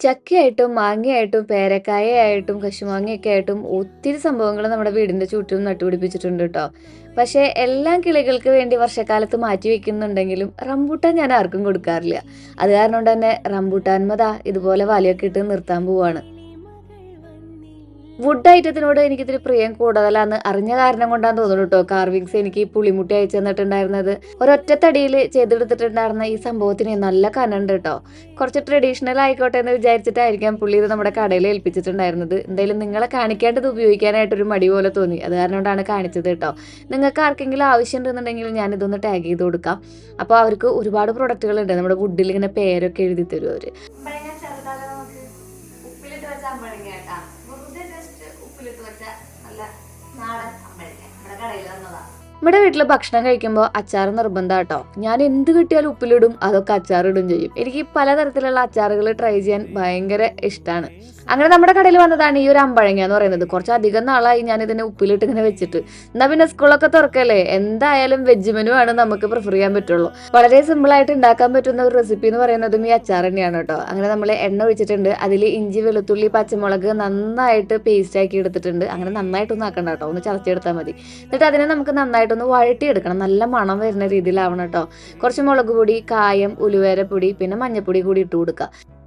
ചക്കയായിട്ടും മാങ്ങയായിട്ടും പേരക്കായയായിട്ടും കശുമാങ്ങയൊക്കെ ആയിട്ടും ഒത്തിരി സംഭവങ്ങൾ നമ്മുടെ വീടിന്റെ ചുറ്റും നട്ടുപിടിപ്പിച്ചിട്ടുണ്ട് കേട്ടോ. പക്ഷേ എല്ലാം കിളികൾക്ക് വേണ്ടി വർഷക്കാലത്ത് മാറ്റി വെക്കുന്നുണ്ടെങ്കിലും റംബൂട്ടാൻ ഞാൻ ആർക്കും കൊടുക്കാറില്ല. അത് കാരണം തന്നെ റംബൂട്ടാൻമതാ ഇതുപോലെ വലയൊക്കെ ഇട്ട് നിർത്താൻ പോവാണ്. വുഡ് ഐറ്റത്തിനോട് എനിക്ക് ഇത്തിരി പ്രിയം കൂടുതലാന്ന് അറിഞ്ഞ കാരണം കൊണ്ടാന്ന് തോന്നുന്നു കേട്ടോ കാർവിങ്സ് എനിക്ക് പുളിമുട്ടി അയച്ചു തന്നിട്ടുണ്ടായിരുന്നത്. ഒരൊറ്റത്തടിയിൽ ചെയ്തെടുത്തിട്ടുണ്ടായിരുന്ന ഈ സംഭവത്തിന് നല്ല കനുണ്ട് കേട്ടോ കുറച്ച് ട്രഡീഷണൽ ആയിക്കോട്ടെ എന്ന് വിചാരിച്ചിട്ടായിരിക്കാം പുള്ളി ഇത് നമ്മുടെ കടയിൽ ഏൽപ്പിച്ചിട്ടുണ്ടായിരുന്നത്. എന്തായാലും നിങ്ങളെ കാണിക്കേണ്ടത് ഉപയോഗിക്കാനായിട്ടൊരു മടി പോലെ തോന്നി. അത് കാരണം കൊണ്ടാണ് കാണിച്ചത് കേട്ടോ നിങ്ങൾക്ക് ആർക്കെങ്കിലും ആവശ്യമുണ്ടെന്നുണ്ടെങ്കിൽ ഞാൻ ഇതൊന്ന് ടാഗ് ചെയ്ത് കൊടുക്കാം. അപ്പോൾ അവർക്ക് ഒരുപാട് പ്രൊഡക്റ്റുകൾ ഉണ്ട് നമ്മുടെ വുഡിൽ ഇങ്ങനെ പേരൊക്കെ എഴുതി തരും അവർ കേട്ടാ വെറുതെ ജസ്റ്റ് ഉപ്പിലിട്ട് വെച്ച നല്ല നാടൻ അമ്പഴക്ക നമ്മുടെ കടയിൽ നമ്മുടെ വീട്ടിൽ ഭക്ഷണം കഴിക്കുമ്പോൾ അച്ചാർ നിർബന്ധം കേട്ടോ. ഞാൻ എന്ത് കിട്ടിയാലും ഉപ്പിലിടും അതൊക്കെ അച്ചാറിടും ചെയ്യും. എനിക്ക് പലതരത്തിലുള്ള അച്ചാറുകൾ ട്രൈ ചെയ്യാൻ ഭയങ്കര ഇഷ്ടമാണ് അങ്ങനെ നമ്മുടെ കടയിൽ വന്നതാണ് ഈ ഒരു അമ്പഴങ്ങ എന്ന് പറയുന്നത്. കുറച്ചധികം നാളായി ഞാൻ ഇതിനെ ഉപ്പിലിട്ട് ഇങ്ങനെ വെച്ചിട്ട്. എന്നാ പിന്നെ സ്കൂളൊക്കെ തുറക്കല്ലേ? എന്തായാലും വെജ് മെനു ആണ് നമുക്ക് പ്രിഫർ ചെയ്യാൻ പറ്റുള്ളൂ. വളരെ സിമ്പിൾ ആയിട്ട് ഉണ്ടാക്കാൻ പറ്റുന്ന ഒരു റെസിപ്പി എന്ന് പറയുന്നതും ഈ അച്ചാർ തന്നെയാണ് കേട്ടോ. അങ്ങനെ നമ്മൾ എണ്ണ ഒഴിച്ചിട്ടുണ്ട്. അതിൽ ഇഞ്ചി വെളുത്തുള്ളി പച്ചമുളക് നന്നായിട്ട് പേസ്റ്റ് ആക്കി എടുത്തിട്ടുണ്ട്. അങ്ങനെ നന്നായിട്ടൊന്നും ആക്കണ്ട കേട്ടോ. ഒന്ന് ചതച്ചെടുത്താൽ മതി. എന്നിട്ട് അതിനെ നമുക്ക് നന്നായിട്ടൊന്ന് വഴട്ടിയെടുക്കണം നല്ല മണം വരുന്ന രീതിയിലാവണം കേട്ടോ. കുറച്ച് മുളക് പൊടി കായം ഉലുവേരപ്പൊടി പിന്നെ മഞ്ഞപ്പൊടി കൂടി ഇട്ട് കൊടുക്കുക.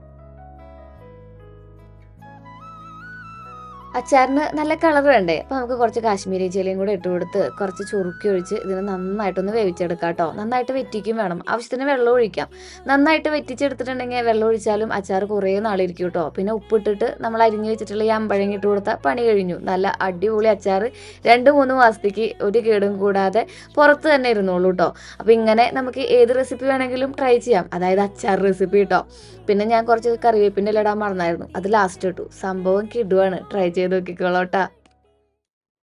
അച്ചാറിന് നല്ല കളർ വേണ്ടേ? അപ്പോൾ നമുക്ക് കുറച്ച് കാശ്മീരി ചിലയും കൂടെ ഇട്ട് കൊടുത്ത് കുറച്ച് ചുറുക്കി ഒഴിച്ച് ഇതിനെ നന്നായിട്ടൊന്ന് വേവിച്ചെടുക്കാട്ടോ നന്നായിട്ട് വെറ്റിക്കും വേണം. ആവശ്യത്തിന് വെള്ളം ഒഴിക്കാം. നന്നായിട്ട് വെറ്റിച്ചെടുത്തിട്ടുണ്ടെങ്കിൽ വെള്ളം ഒഴിച്ചാലും അച്ചാർ കുറേ നാളിരിക്കും കേട്ടോ. പിന്നെ ഉപ്പിട്ടിട്ട് നമ്മൾ അരിഞ്ഞു വെച്ചിട്ടുള്ള ഈ അമ്പഴങ്ങി ഇട്ട് കൊടുത്താൽ പണി കഴിഞ്ഞു. നല്ല അടിപൊളി അച്ചാർ രണ്ട് മൂന്ന് മാസത്തേക്ക് ഒരു കേടും കൂടാതെ പുറത്ത് തന്നെ ഇരുന്നോളൂ കേട്ടോ. അപ്പോൾ ഇങ്ങനെ നമുക്ക് ഏത് റെസിപ്പി വേണമെങ്കിലും ട്രൈ ചെയ്യാം. അതായത് അച്ചാർ റെസിപ്പി കേട്ടോ. പിന്നെ ഞാൻ കുറച്ച് കറിവേപ്പിന്റെ ഇടാൻ മറന്നായിരുന്നു. അത് ലാസ്റ്റ് ഇട്ടു. സംഭവം കിടുവാണ്. ട്രൈ ചെയ്ത് നോക്കിക്കോളൂ കേട്ടോ